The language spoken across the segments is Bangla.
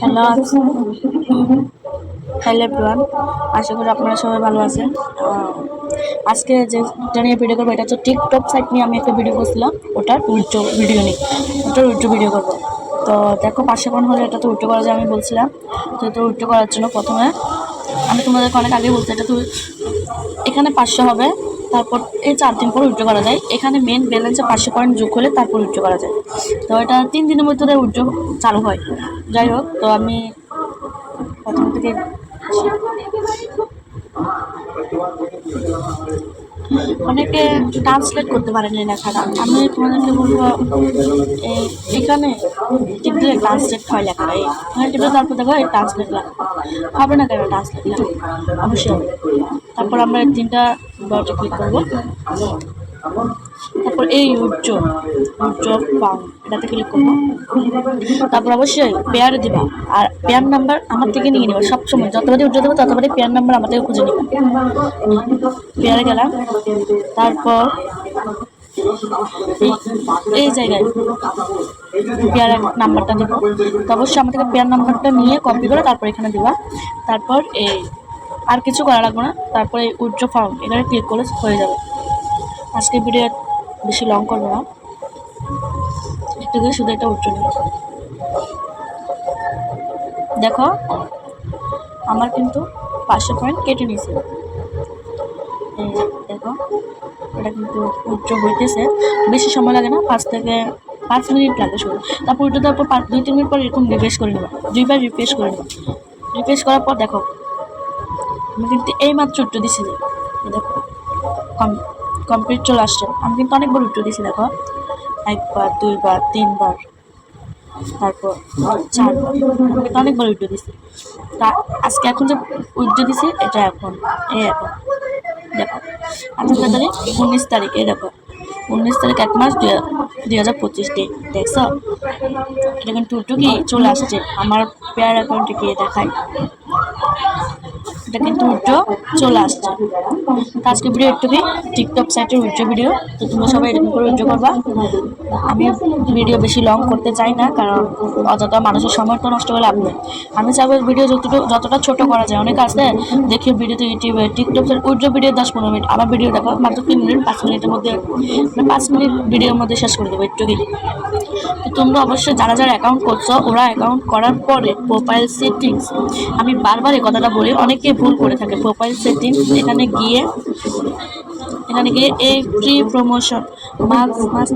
হ্যালো হ্যালো এভরিওয়ান আশা করি আপনারা সবাই ভালো আছেন। আজকে যেটা নিয়ে ভিডিও করব, এটা হচ্ছে টিকটক সাইট নিয়ে আমি একটা ভিডিও করছিলাম, ওটার উল্টো ভিডিও নিই ওটার উল্টো ভিডিও করব। তো দেখো, পাশে কোন হলে এটা তো উল্টো করা যায় আমি বলছিলাম। তো এটা উল্টো করার জন্য প্রথমে আমি তোমাদেরকে অনেক আগে বলছি, এটা তো এখানে পাঁচশো হবে। তারপর এই চার দিন পর উইথড্র করা যায়। এখানে মেন ব্যালেন্সে পাঁচশো পয়েন্ট যোগ হলে তারপর উইথড্র করা যায়। তো এটা তিন দিনের মধ্যে উইথড্র চালু হয়। যাই হোক, তো আমি প্রথম থেকে অনেকে ট্রান্সলেট করতে পারেন এই লেখাটা। আমি তোমাদেরকে বলব এখানে টিপ দিলে ট্রান্সলেট হয় লেখা এই এখানে টিপে তারপর দেখো এই ট্রান্সলেট লেখা হবে না কেন ট্রান্সলেট লেখা অবশ্যই তারপর আমরা তিনটা ডটে ক্লিক করব। তারপর এই উজ্জ্বল উজ্জ্বল পাউন্ড এটাতে ক্লিক করব তারপর অবশ্যই পেয়ারে দিবা। আর পেয়ার নাম্বার আমার থেকে নিয়ে নেবা সবসময়। যতবারই উজ্জ্বল দেবো ততবারই পেয়ার নাম্বার আমার থেকে খুঁজে নেবা। পেয়ারে গেলাম। তারপর এই- জায়গায় পেয়ার নাম্বারটা দেবো। তো অবশ্যই আমার থেকে পেয়ার নাম্বারটা নিয়ে কপি করে তারপর এখানে দিবা। তারপর এই আর কিছু করা লাগবে না। তারপরে এই উজ্জ্বল ফর্ম এখানে ক্লিক করলে হয়ে যাবে। আজকে ভিডিও বেশি লং করব না। একটু করে শুধু এটা উজ্জ্বল দেখো, আমার কিন্তু পাঁচশো পয়েন্ট কেটে নিয়েছে। দেখো, এটা কিন্তু উচ্চ হইতেছে। বেশি সময় লাগে না, পাঁচ থেকে পাঁচ মিনিট লাগে শুধু। তারপর উল্টো তারপর পাঁচ, দুই, তিন মিনিট পর এরকম রিফ্রেশ করে নেবা। দুইবার রিফ্রেশ করে নেবা। রিফ্রেশ করার পর দেখো, আমি কিন্তু এই মাত্র উত্তর দিছি দেখো, কম কমপ্লিট চলে আসছে। আমি কিন্তু অনেকবার উত্তর দিছি দেখো। একবার, দুইবার, তিনবার, তারপর চারবার। আমি কিন্তু অনেকবার উত্তর দিছি তা আজকে এখন যে উত্তর দিছি এটা এখন, এই এখন। দেখো আজকের তারিখ, উনিশ তারিখ, এই দেখো। উনিশ তারিখ এক মাস, দুই হাজার পঁচিশ ডে দেখছ? এটা কিন্তু উল্টো কি চলে আসছে? আমার পেয়ার অ্যাকাউন্টে গিয়ে দেখায়। এটা কিন্তু উল্টো চলে আসছে। তো আজকে ভিডিও একটুকুই টিকটক সাইটের উজ্জ্ব ভিডিও তো তোমরা সবাই এরকম করে উজ্জ্ব করবা। আমি ভিডিও বেশি লং করতে চাই না, কারণ অযথা মানুষের সময় তো নষ্ট করে লাভ নেই। আমি চাইব ভিডিও যতটুকু, যতটা ছোট করা যায়। অনেক আছে, দেখি ভিডিওতে ইউটিউবে টিকটকের উজ্জ্ব ভিডিও দশ পনেরো মিনিট। আমার ভিডিও দেখো, মাত্র তিন মিনিট, পাঁচ মিনিটের মধ্যে মানে পাঁচ মিনিট ভিডিওর মধ্যে শেষ করে দেবো একটুকুই তো তোমরা অবশ্যই যারা যারা অ্যাকাউন্ট করছ, ওরা অ্যাকাউন্ট করার পরে প্রোফাইল সেটিংস আমি বারবার এই কথাটা বলি, অনেকে ভুল করে থাকে প্রোফাইল সেটিংস এখানে গিয়ে এখানে গিয়ে এই ফ্রি প্রমোশন মাস মাস,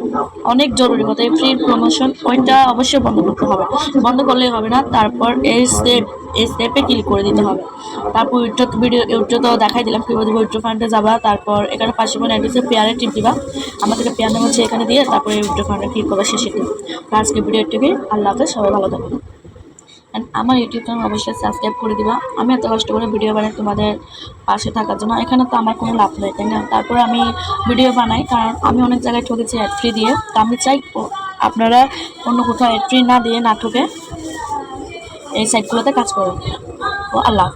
অনেক জরুরি কথা, এই ফ্রি প্রমোশন ওইটা অবশ্যই বন্ধ করতে হবে। বন্ধ করলেই হবে না, তারপর এই স্টেপ এই স্টেপে ক্লিক করে দিতে হবে। তারপর উইড্রো ভিডিও উইড্রো তো দেখাই দিলাম কীভাবে দেবো উইড্রো ফান্ডে যাবা, তারপর এখানে পাঁচশো পয়েন্ট অ্যাড্রেসে পেয়ারে টিপ দিবা। আমাদেরকে পেয়ার নাম হচ্ছে এখানে দিয়ে, তারপরে উইড্রো ফান্ডে ক্লিক করবা, শেষে আজকে ভিডিও টিভি আল্লাহ হাফেজ, সবাই ভালো থাকবেন। অ্যান্ড আমার ইউটিউব চ্যানেল অবশ্যই সাবস্ক্রাইব করে দিবা। আমি এত কষ্ট করে ভিডিও বানাই তোমাদের পাশে থাকার জন্য। এখানে তো আমার কোনো লাভ নেই, তাই না? তারপরে আমি ভিডিও বানাই, কারণ আমি অনেক জায়গায় ঠকেছি অ্যাড ফ্রি দিয়ে। তা আমি চাই আপনারা অন্য কোথাও অ্যাড ফ্রি না দিয়ে না ঠকে এই সাইটগুলোতে কাজ করুন। ও আল্লাহ